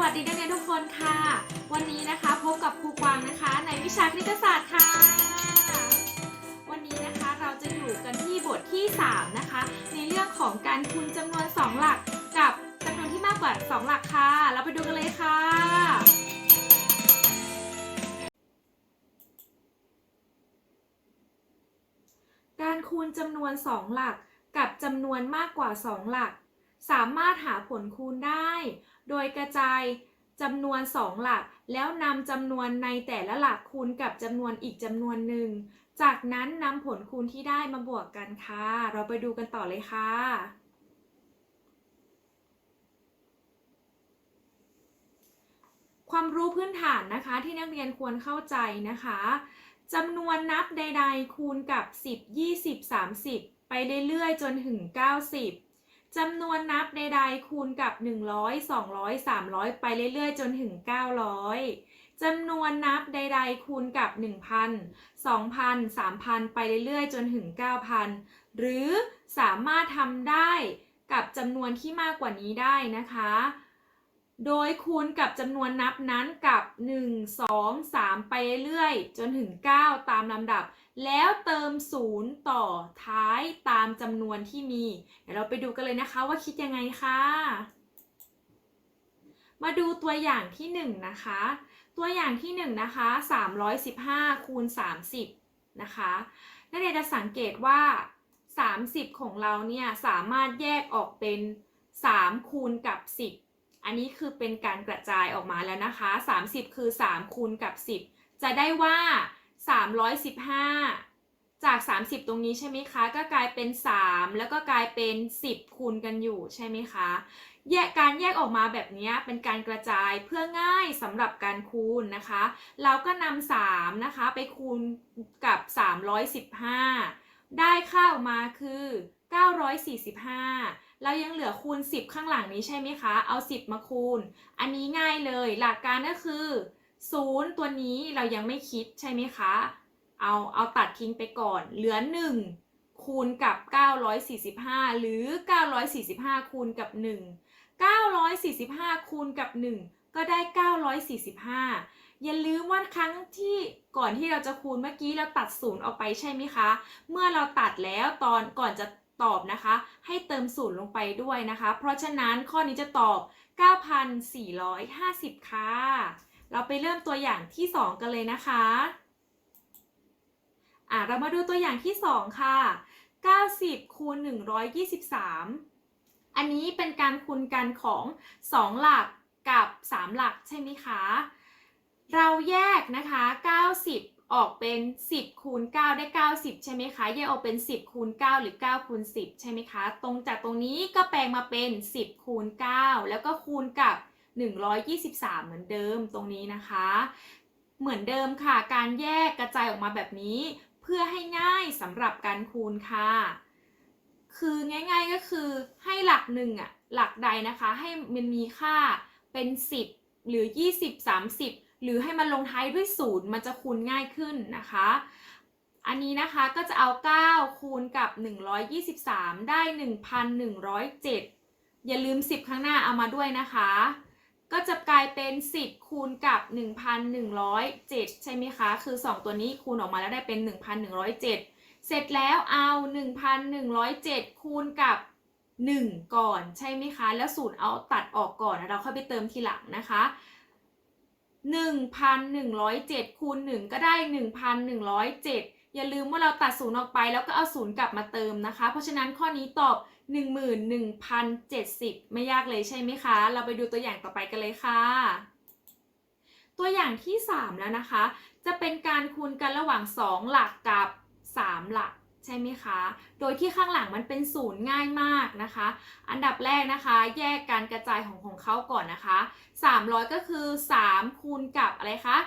วัสดีนักเรียนทุกคนค่ะ วันนี้นะคะพบกับครูกวางนะคะ ในวิชาคณิตศาสตร์ค่ะ วันนี้นะคะเราจะอยู่กันที่บทที่ 3 นะคะ ในเรื่องของการคูณจำนวน 2 หลักกับจำนวนที่มากกว่า 2 หลักค่ะ เราไปดูกันเลยค่ะ การคูณจำนวน 2 หลักกับจำนวนมากกว่า 2 หลัก สามารถหาผลคูณได้ โดยกระจายจำนวน 2 หลัก แล้วนำจำนวนในแต่ละหลักคูณกับจำนวนอีกจำนวนหนึ่ง จากนั้นนำผลคูณที่ได้มาบวกกันค่ะ เราไปดูกันต่อเลยค่ะความรู้พื้นฐานนะคะที่นักเรียนควรเข้าใจนะคะจำนวนนับใด ๆ คูณกับ 10 20 30 ไปเรื่อยๆ จนถึง 90 จำนวนนับใดๆคูณกับ 100 200 300 ไปเรื่อยๆ จนถึง 900จำนวนนับใดๆคูณกับ 1,000 2,000 3,000 ไปเรื่อยๆ จนถึง 9,000 หรือสามารถทำได้กับจำนวนที่มากกว่านี้ได้นะคะ โดยคูณกับจำนวนนับนั้นกับ 1 2 3 ไปเรื่อยๆ จนถึง 9 ตามลำดับ แล้วเติม0ต่อท้ายตามจำนวนที่มี เดี๋ยวเราไปดูกันเลยนะคะว่าคิดยังไงค่ะ มาดูตัวอย่างที่ 1 นะคะ ตัวอย่างที่ 1 นะคะ 315คูณ30 นะคะนักเรียนจะสังเกตว่า 30 ของเราเนี่ยสามารถแยกออกเป็น 3 คูณกับ 10 อันนี้คือเป็นการกระจายออกมาแล้วนะคะ 30 คือ 3 คูณกับ 10 จะได้ว่า 315 จาก 30 ตรงนี้ใช่ไหมคะ ก็กลายเป็น 3 แล้วก็กลายเป็น 10 คูณกันอยู่ใช่ไหมคะ แยกการแยกออกมาแบบนี้เป็นการกระจายเพื่อง่ายสำหรับการคูณนะคะ เราก็นำ3นะคะไปคูณกับ 315 ได้ค่าออกมาคือ 945เรายังเหลือคูณ 10 ข้างหลังนี้ใช่ไหมคะ เอา 10 มาคูณ อันนี้ง่ายเลย หลักการก็คือ 0ตัวนี้เรายังไม่คิดใช่ไหมคะ เอาเอาตัดทิ้งไปก่อน เหลือ 1 คูณกับ 945 หรือ 945 คูณกับ 1 945 คูณกับ 1 ก็ได้ 945 อย่าลืมว่าครั้งที่ก่อนที่เราจะคูณเมื่อกี้เราตัดศูนย์ออกไปใช่ไหมคะ เมื่อเราตัดแล้วตอนก่อนจะตอบนะคะ ให้เติมศูนย์ลงไปด้วยนะคะ เพราะฉะนั้นข้อนี้จะตอบ 9,450 ค่ะ เราไปเริ่มตัวอย่างที่ 2 กันเลยนะคะอะเรามาดูตัวอย่างที่ 2 ค่ะ 90คูณ123 อันนี้เป็นการคูณกันของ 2 หลักกับ 3 หลักใช่ไหมคะ เราแยกนะคะ 90 ออกเป็น 10คูณ9ได้ 90 ใช่ไหมคะ แยกออกเป็น 10คูณ9หรือ9คูณ10 ใช่ไหมคะ ตรงจากตรงนี้ก็แปลงมาเป็น 10คูณ9แล้วก็คูณกับ 123 เหมือนเดิมตรงนี้นะคะ เหมือนเดิมค่ะ การแยกกระจายออกมาแบบนี้ เพื่อให้ง่ายสำหรับการคูณค่ะ คือง่ายๆก็คือให้หลักหนึ่งอะหลักใดนะคะ ให้มันมีค่าเป็น 10 หรือ 20 30 หรือให้มันลงท้ายด้วยศูนย์มันจะคูณง่ายขึ้นนะคะ อันนี้นะคะก็จะเอา 9 คูณกับ 123 ได้ 1,107 อย่าลืม 10 ข้างหน้าเอามาด้วยนะคะ ก็จะกลายเป็น 10 คูณกับ 1,107 ใช่ไหมคะ คือ 2 ตัวนี้คูณออกมาแล้วได้เป็น 1,107 เสร็จแล้วเอา 1,107 คูณกับ 1 ก่อนใช่ไหมคะ แล้วศูนย์เอาตัดออกก่อนเราค่อยไปเติมทีหลังนะคะ 1,107 คูณ 1 ก็ได้ 1,107 อย่าลืมว่าเราตัดศูนย์ออกไปแล้วก็เอาศูนย์กลับมาเติมนะคะ เพราะฉะนั้นข้อนี้ตอบ 11,070 ไม่ยากเลยใช่ไหมคะ เราไปดูตัวอย่างต่อไปกันเลยค่ะ ตัวอย่างที่ 3 แล้วนะคะ จะเป็นการคูณกันระหว่าง 2 หลักกับ 3 หลักใช่ไหมคะ โดยที่ข้างหลังมันเป็นศูนย์ง่ายมากนะคะ อันดับแรกนะคะ แยกการกระจายของของเขาก่อนนะคะ 300 ก็คือ 3 คูณกับอะไรคะ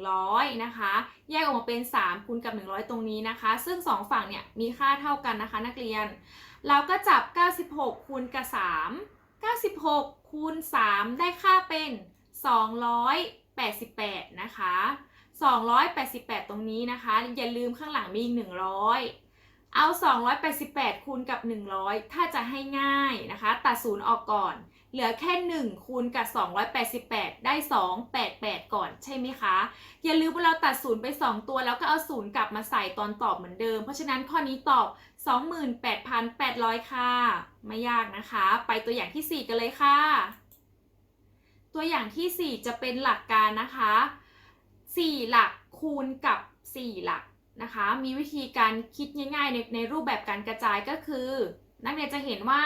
100 นะคะ แยกออกมาเป็น 3 คูณกับ 100 ตรงนี้นะคะ ซึ่ง 2 ฝั่งเนี่ยมีค่าเท่ากันนะคะนักเรียน เราก็จับ 96 คูณกับ 3 96 คูณ 3 ได้ค่าเป็น 288 นะคะ 288 ตรงนี้นะคะ อย่าลืมข้างหลังมีอีก 100 เอา 288 คูณกับ 100 ถ้าจะให้ง่ายนะคะ ตัดศูนย์ออกก่อน เหลือแค่ 1 คูณกับ 288 ได้ 288 ก่อนใช่ไหมคะ อย่าลืมว่าเราตัดศูนย์ไป 2 ตัวแล้วก็เอาศูนย์กลับมาใส่ตอนตอบเหมือนเดิม เพราะฉะนั้นข้อนี้ตอบ 28,800 ค่ะ ไม่ยากนะคะ ไปตัวอย่างที่ 4 กันเลยค่ะ ตัวอย่างที่ 4 จะเป็นหลักการนะคะ 4 หลักคูณกับ 4 หลักนะคะ มีวิธีการคิดง่ายๆในในรูปแบบการกระจายก็คือ นักเรียนจะเห็นว่า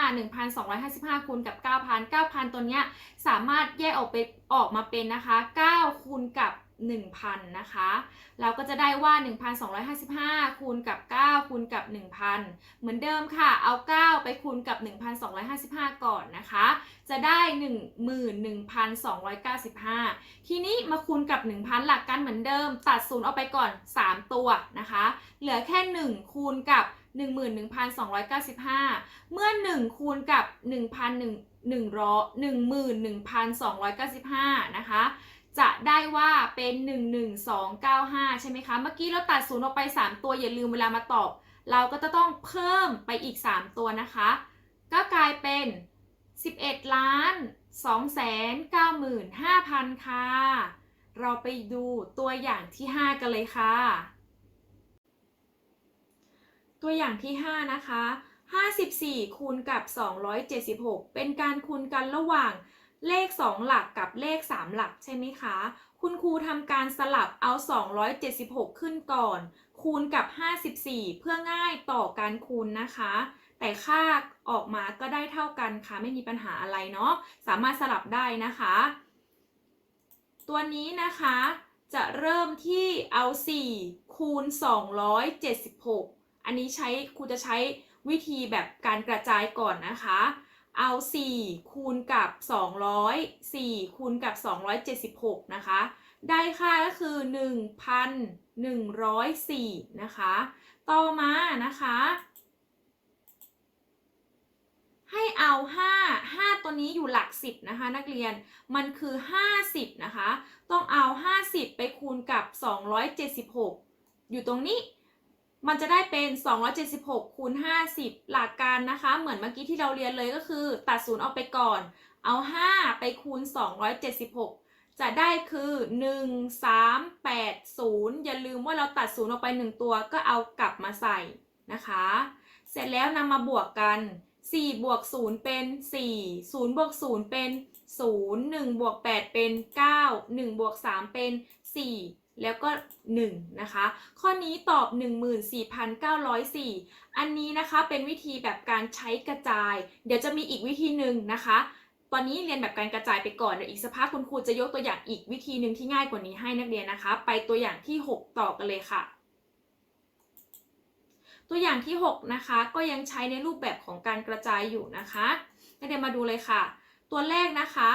1,255คูณกับ 9,000 9,000 ตัวเนี้ยสามารถแยกออกไปออกมาเป็นนะคะ 9 คูณกับ 1,000 นะคะ เราก็จะได้ว่า 1,255 คูณกับ 9 คูณกับ 1,000 เหมือนเดิมค่ะ เอา 9 ไปคูณกับ 1,255 ก่อนนะคะ จะได้ 11,295 ทีนี้มาคูณกับ 1,000 หลักกันเหมือนเดิม ตัดศูนย์ออกไปก่อน 3 ตัวนะคะ เหลือแค่ 1 คูณกับ 11,295 เมื่อ 1 คูณกับ11,295 นะคะ ได้ว่าเป็น 11295 ใช่ไหไหมคะ เมื่อกี้เราตัดศูนย์ออกไป 3 ตัวอย่าลืมเวลามาตอบ เราก็จะต้องเพิ่มไปอีก 3 ตัวนะคะ ก็กลายเป็น 11ล้าน2แสน95,000 ค่ะ เราไปดูตัวอย่างที่ 5 กันเลยค่ะ ตัวอย่างที่ 5 นะคะ 54คูณกับ 276 เป็นการคูณกันระหว่าง เลข 2 หลักกับเลข 3 หลักใช่ไหมคะ คุณครูทำการสลับเอา 276 ขึ้นก่อน คูณกับ 54 เพื่อง่ายต่อการคูณนะคะ แต่ค่าออกมาก็ได้เท่ากันค่ะไม่มีปัญหาอะไรเนาะสามารถสลับได้นะคะ ตัวนี้นะคะจะเริ่มที่เอา 4 คูณ 276 อันนี้ใช้ครูจะใช้วิธีแบบการกระจายก่อนนะคะ เอา 4 คูณกับ 200 4 คูณกับ 276 นะคะ ได้ค่าก็คือ 1,104 นะคะ ต่อมานะคะ ให้เอา 5 5 ตัวนี้อยู่หลัก 10 นะคะ นักเรียน มันคือ 50 นะคะ ต้องเอา 50 ไปคูณกับ 276 อยู่ตรงนี้ มันจะได้เป็น 276คูณ50 หลักการนะคะ เหมือนเมื่อกี้ที่เราเรียนเลยก็คือ ตัดศูนย์ออกไปก่อน เอา 5 ไปคูณ 276 จะได้คือ 1 3 8 0 อย่าลืมว่าเราตัดศูนย์ออกไป 1 ตัวก็เอากลับมาใส่นะคะ เสร็จแล้วนำมาบวกกัน 4 บวก 0 เป็น 4 0 บวก 0 เป็น 0 1 บวก 8 เป็น 9 1 บวก 3 เป็น 4 แล้วก็1นะคะ ข้อนี้ตอบ 14,904 อันนี้นะคะเป็นวิธีแบบการใช้กระจาย เดี๋ยวจะมีอีกวิธีหนึ่งนะคะ ตอนนี้เรียนแบบการกระจายไปก่อนเดี๋ยวอีกสักพักคุณครูจะยกตัวอย่างอีกวิธีหนึ่งที่ง่ายกว่านี้ให้นักเรียนนะคะ ไปตัวอย่างที่ 6 ต่อกันเลยค่ะ ตัวอย่างที่ 6 นะคะ ก็ยังใช้ในรูปแบบของการกระจายอยู่นะคะนักเรียนมาดูเลยค่ะ ตัวแรกนะคะ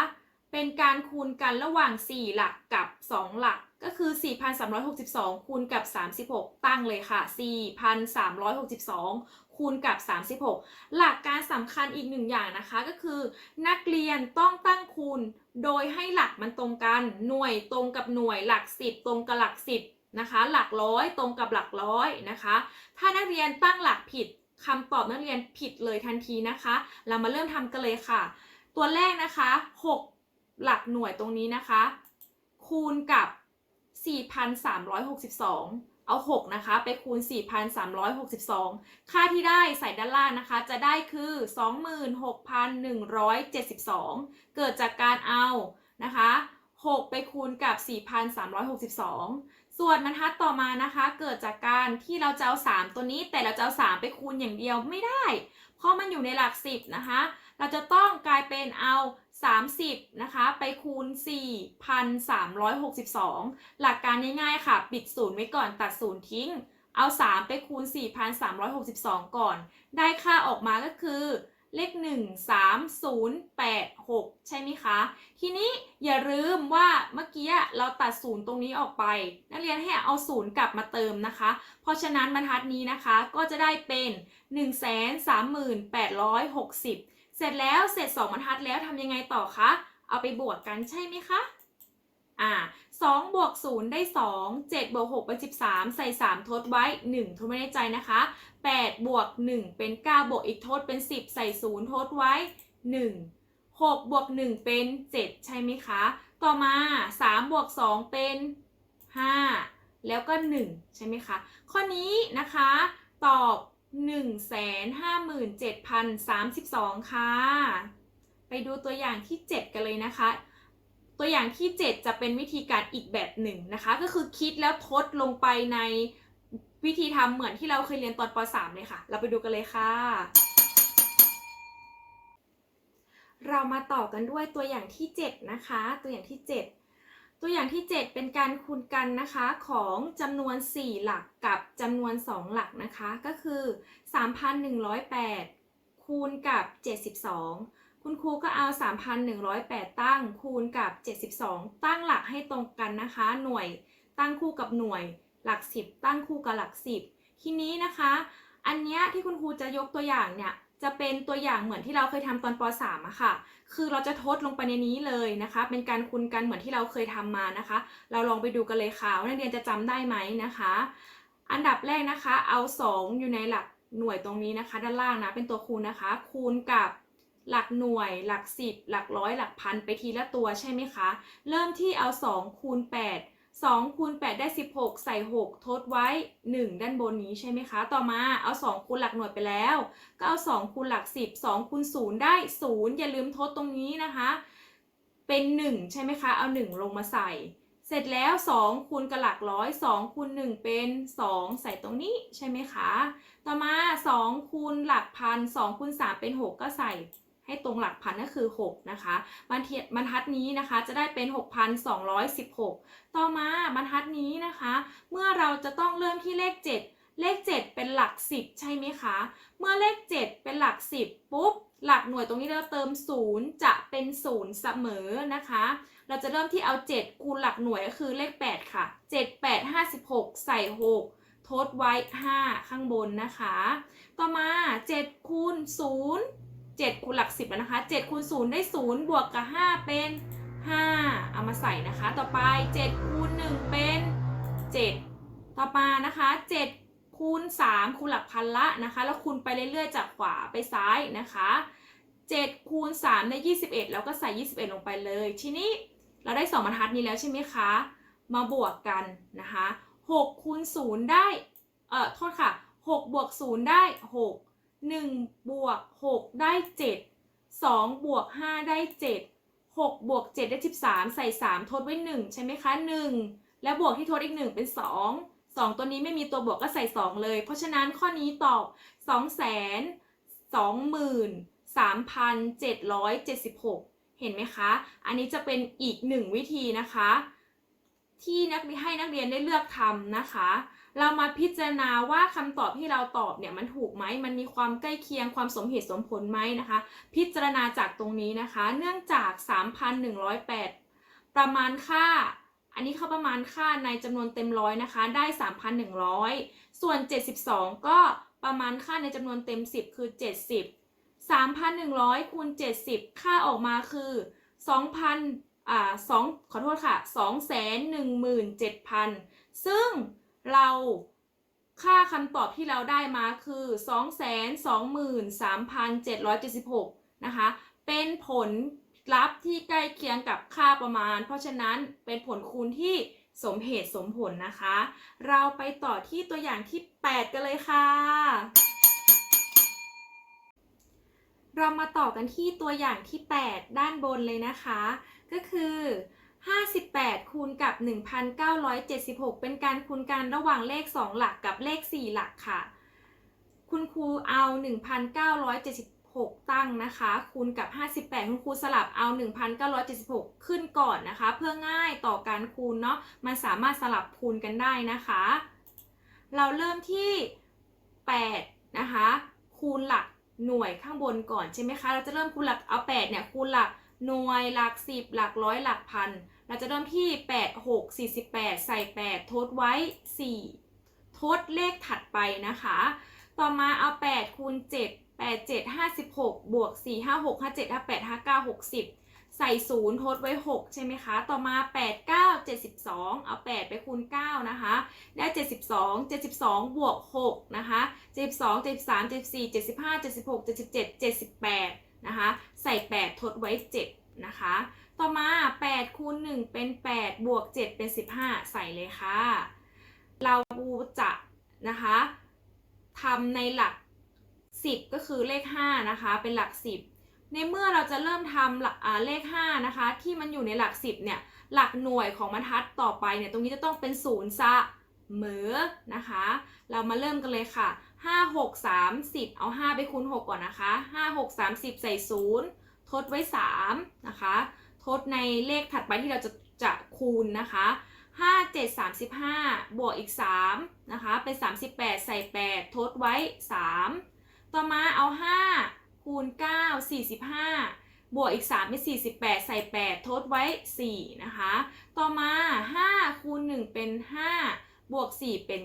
เป็นการคูณกันระหว่าง 4 หลักกับ 2 หลัก ก็คือ 4,362 คูณกับ 36 ตั้งเลยค่ะ 4,362 คูณกับ 36 หลักการสำคัญอีกหนึ่งอย่างนะคะก็คือ นักเรียนต้องตั้งคูณ โดยให้หลักมันตรงกัน หน่วยตรงกับหน่วยหลัก 10 ตรงกับหลัก 10นะคะหลักร้อยตรงกับหลักร้อยนะคะ ถ้านักเรียนตั้งหลักผิดคำตอบนักเรียนผิดเลยทันทีนะคะ เรามาเริ่มทำกันเลยค่ะ ตัวแรกนะคะ 6 หลักหน่วยตรงนี้นะคะ คูณกับ 4,362 เอา 6 นะคะ ไปคูณ 4,362 ค่าที่ได้ใส่ด้านล่างนะคะ จะได้คือ 26,172 เกิดจากการเอานะคะ 6 ไปคูณกับ 4,362 ส่วนบรรทัดต่อมานะคะ เกิดจากการที่เราจะเอา 3 ตัวนี้แต่เราจะเอา 3 ไปคูณอย่างเดียวไม่ได้ เพราะมันอยู่ในหลัก 10 นะคะ เราจะต้องกลายเป็นเอา 30นะคะไปคูณ 4,362 หลักการง่ายๆค่ะ ปิดศูนย์ไว้ก่อนตัดศูนย์ทิ้ง เอา 3 ไปคูณ 4,362 ก่อน ได้ค่าออกมาก็คือเลข 1 3 0 8 6 ใช่ไหมคะ ทีนี้อย่าลืมว่าเมื่อกี้เราตัดศูนย์ตรงนี้ออกไป นักเรียนให้เอาศูนย์กลับมาเติมนะคะ เพราะฉะนั้นบรรทัดนี้นะคะก็จะได้เป็น 13860 เสร็จแล้วเสร็จ2บรรทัดแล้วทำยังไงต่อคะ เอาไปบวกกันใช่ไหมคะ อ่า2บวก0ได้2 7บวก6เป็น13ใส่3ทดไว้1ทดไม่ได้ใจนะคะ8บวก1เป็น9บวกอีกทดเป็น10ใส่0ทดไว้1 6บวก1เป็น7ใช่ไหมคะ ต่อมา3บวก2เป็น5แล้วก็1ใช่ไหมคะ ข้อนี้นะคะ ตอบ 157,032 ค่ะ ไปดูตัวอย่างที่ 7 กันเลยนะคะ ตัวอย่างที่ 7 จะเป็นวิธีการอีกแบบหนึ่งนะคะ ก็คือคิดแล้วทดลงไปในวิธีทำเหมือนที่เราเคยเรียนตอนป .3 เลยค่ะ เราไปดูกันเลยค่ะ เรามาต่อกันด้วยตัวอย่างที่ 7 นะคะ ตัวอย่างที่ 7 ตัวอย่างที่ 7 เป็นการคูณกันนะคะของจำนวน 4 หลักกับจำนวน 2 หลักนะคะ ก็คือ 3,108 คูณกับ 72 คุณครูก็เอา 3,108 ตั้งคูณกับ 72 ตั้งหลักให้ตรงกันนะคะ หน่วยตั้งคู่กับหน่วยหลัก 10 ตั้งคู่กับหลัก 10 ทีนี้นะคะ อันเนี้ยที่คุณครูจะยกตัวอย่างเนี่ย จะเป็นตัวอย่างเหมือนที่เราเคยทำตอนป .3 อะค่ะ คือเราจะทดลงไปในนี้เลยนะคะ เป็นการคูณกันเหมือนที่เราเคยทำมานะคะ เราลองไปดูกันเลยค่ะว่านักเรียนจะจำได้ไหมนะคะ อันดับแรกนะคะ เอา 2 อยู่ในหลักหน่วยตรงนี้นะคะ ด้านล่างนะเป็นตัวคูณนะคะ คูณกับหลักหน่วย หลัก 10 หลักร้อยหลักพันไปทีละตัวใช่ไหมคะ เริ่มที่เอา 2 คูณ 8 2คูณ8ได้ 16 ใส่ 6 ทดไว้ 1 ด้านบนนี้ใช่ไหมคะ ต่อมาเอา 2 คูณหลักหน่วยไปแล้ว ก็เอา 2 คูณหลัก 10 2คูณ0ได้ 0 อย่าลืมทดตรงนี้นะคะ เป็น 1 ใช่ไหมคะ เอา 1 ลงมาใส่ เสร็จแล้ว 2 คูณกับหลักร้อย 2คูณ1 เป็น 2 ใส่ตรงนี้ใช่ไหมคะ ต่อมา 2 คูณหลักพัน 2คูณ3เป็น 6 ก็ใส่ ให้ตรงหลักพันก็คือ 6 นะคะบรรทบรรทัดนี้นะคะจะได้เป็น 6,216 ต่อมาบรรทัดนี้นะคะ เมื่อเราจะต้องเริ่มที่เลข 7 เลข 7 เป็นหลัก 10 ใช่ไหมคะ เมื่อเลข 7 เป็นหลัก 10 ปุ๊บ หลักหน่วยตรงนี้เราเติม 0 จะเป็น 0 เสมอนะคะ เราจะเริ่มที่เอา 7 คูณหลักหน่วยก็คือเลข 8 ค่ะ 7 8 56 ใส่ 6ทดไว้ 5 ข้างบนนะคะ ต่อมา 7คูณ0 7 คูณหลัก 10 แล้วนะคะ 7 คูณ 0 ได้ 0 บวกกับ 5 เป็น 5 เอามาใส่นะคะ ต่อไป 7 คูณ 1 เป็น 7 ต่อมานะคะ 7 คูณ 3 คูณหลักพันละนะคะ แล้วคูณไปเรื่อยๆ จากขวาไปซ้ายนะคะ 7 คูณ 3 ได้ 21 แล้วก็ใส่ 21 ลงไปเลย ทีนี้เราได้ 2 บรรทัดนี้แล้วใช่ไหมคะ มาบวกกันนะคะ6คูณ0ได้ เอ่อ โทษค่ะ 6 บวก 0 ได้ 6 1บวก6ได้ 7 2บวก5ได้ 7 6บวก7ได้ 13 ใส่ 3 ทดไว้ 1 ใช่ไหมคะ 1 แล้วบวกที่ทดอีก 1 เป็น 2 2 ตัวนี้ไม่มีตัวบวกก็ใส่ 2 เลย เพราะฉะนั้นข้อนี้ตอบ 2 23,776 เห็นไหมคะ อันนี้จะเป็นอีกหนึ่งวิธีนะคะ ที่นักให้นักเรียนได้เลือกทำนะคะ เรามาพิจารณาว่าคำตอบที่เราตอบเนี่ยมันถูกไหม มันมีความใกล้เคียงความสมเหตุสมผลไหมนะคะ พิจารณาจากตรงนี้นะคะ เนื่องจาก 3,108 ประมาณค่า อันนี้เขาประมาณค่าในจำนวนเต็มร้อยนะคะ ได้ 3,100 ส่วน 72 ก็ประมาณค่าในจำนวนเต็ม 10 คือ 70 3,100คูณ70 ค่าออกมาคือ 2,000อ่า2ขอโทษค่ะ 217,000 ซึ่ง เราค่าคำตอบที่เราได้มาคือ 223,776 นะคะ เป็นผลลัพธ์ที่ใกล้เคียงกับค่าประมาณ เพราะฉะนั้นเป็นผลคูณที่สมเหตุสมผลนะคะ เราไปต่อที่ตัวอย่างที่ 8 กันเลยค่ะ เรามาต่อกันที่ตัวอย่างที่ 8 ด้านบนเลยนะคะ ก็คือ 58 คูณกับ 1,976 เป็นการคูณกันระหว่างเลข 2 หลักกับเลข 4 หลักค่ะ คุณครูเอา 1,976 ตั้งนะคะ คูณกับ 58 คุณครูสลับเอา 1,976 ขึ้นก่อนนะคะ เพื่อง่ายต่อการคูณเนาะ มันสามารถสลับคูณกันได้นะคะ เราเริ่มที่ 8 นะคะ คูณหลักหน่วยข้างบนก่อนใช่ไหมคะ เราจะเริ่มคูณหลักเอา 8 เนี่ย คูณหลักหน่วยหลัก10หลักร้อยหลักพัน เราจะเริ่มที่ 8 6 48 ใส่ 8 ทดไว้ 4 ทดเลขถัดไปนะคะ ต่อมาเอา 8 คูณ 7 8 7 56 บวก 4 5 6 5 7 5 8 5 9 60 ใส่ศูนย์ทดไว้ 6 ใช่ไหมคะ ต่อมา 8 9 72 เอา 8 ไปคูณ 9 นะคะ ได้ 72 72 บวก 6 นะคะ72 73 74 75 76 77 78 นะคะ ใส่ 8 ทดไว้ 7 นะคะ ต่อมา8คูณ1เป็น 8 บวก 7 เป็น 15 ใส่เลยค่ะ เราจะนะคะทำในหลัก 10 ก็คือเลข 5 นะคะ เป็นหลัก 10 ในเมื่อเราจะเริ่มทำหลักเลข 5 นะคะ ที่มันอยู่ในหลัก 10 เนี่ย หลักหน่วยของบรรทัดต่อไปเนี่ย ตรงนี้จะต้องเป็นศูนย์ซะเหมือนะคะ เรามาเริ่มกันเลยค่ะ 5 6 3 10 เอา 5 ไปคูณ 6 ก่อนนะคะ 5 6 3 10ใส่ 0 ทดไว้ 3 นะคะ ทดในเลขถัดไปที่เราจะจะคูณนะคะ 5 7 35 บวกอีก 3 นะคะ เป็น 38 ใส่ 8 ทดไว้ 3 ต่อมาเอา 5 คูณ 9 45 บวกอีก 3 เป็น 48 ใส่ 8 ทดไว้ 4 นะคะ ต่อมา 5 คูณ 1 เป็น 5 บวก 4 เป็น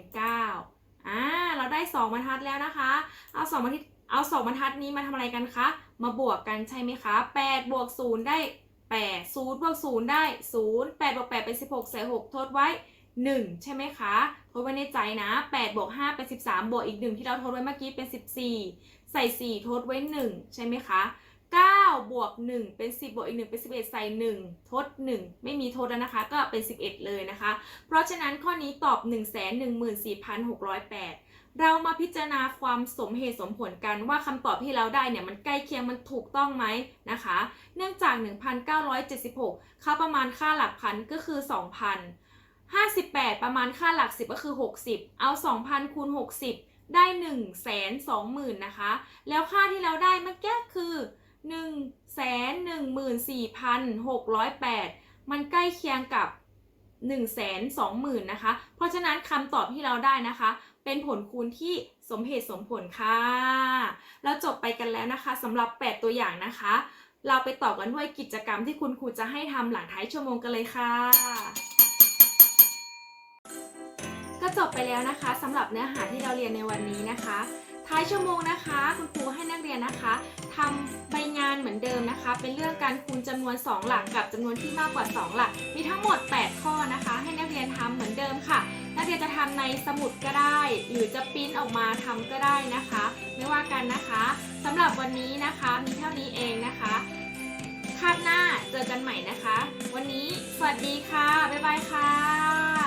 9อ่าเราได้ 2บรรทัดแล้วนะคะ เอา2บรรทัดเอา2บรรทัดนี้มาทำอะไรกันคะ มาบวกกันใช่ไหมคะ 8 บวก 0 ได้ 8 0บวก0ได้ 0 8บวก8เป็น 16 ใส่ 6 ทดไว้ 1 ใช่ไหมคะ ทดไว้ในใจนะ 8บวก5เป็น 13 บวกอีก 1 ที่เราทดไว้เมื่อกี้เป็น 14 ใส่ 4 ทดไว้ 1 ใช่ไหมคะ9บวก1เป็น 10บวกอีก 1 เป็น 11 ใส่ 1 ทด 1 ไม่มีทดแล้วนะคะ ก็เป็น 11 เลยนะคะ เพราะฉะนั้นข้อนี้ตอบ 114,608 เรามาพิจารณาความสมเหตุสมผลกันว่าคำตอบที่เราได้เนี่ยมันใกล้เคียงมันถูกต้องไหมนะคะ เนื่องจาก 1,976 ค่าประมาณค่าหลักพันก็คือ 2,000 58 ประมาณค่าหลัก 10 ก็คือ 60 เอา 2,000คูณ60 ได้ 1 2 0 0 0 0นะคะ แล้วค่าที่เราได้เมื่อกี้คือ 1 1 4 6 0 8 มันใกล้เคียงกับ 1 2 0 0 0 0นะคะ เพราะฉะนั้นคำตอบที่เราได้นะคะ เป็นผลคูณที่สมเหตุสมผลค่ะแล้วจบไปกันแล้วนะคะสำหรับ 8 ตัวอย่างนะคะ เราไปต่อกันด้วยกิจกรรมที่คุณครูจะให้ทำหลังท้ายชั่วโมงกันเลยค่ะ ก็จบไปแล้วนะคะสำหรับเนื้อหาที่เราเรียนในวันนี้นะคะ ท้ายชั่วโมงนะคะ คุณครูให้นักเรียนนะคะทำใบงานเหมือนเดิมนะคะ เป็นเรื่องการคูณจำนวน 2 หลักกับจำนวนที่มากกว่า 2 หลัก มีทั้งหมด 8 ข้อนะคะ ให้นักเรียนทำเหมือนเดิมค่ะ นักเรียนจะทำในสมุดก็ได้ หรือจะปริ้นออกมาทำก็ได้นะคะ ไม่ว่ากันนะคะสำหรับวันนี้นะคะมีเท่านี้เองนะคะคาดหน้าเจอกันใหม่นะคะ วันนี้สวัสดีค่ะ บ๊ายบายค่ะ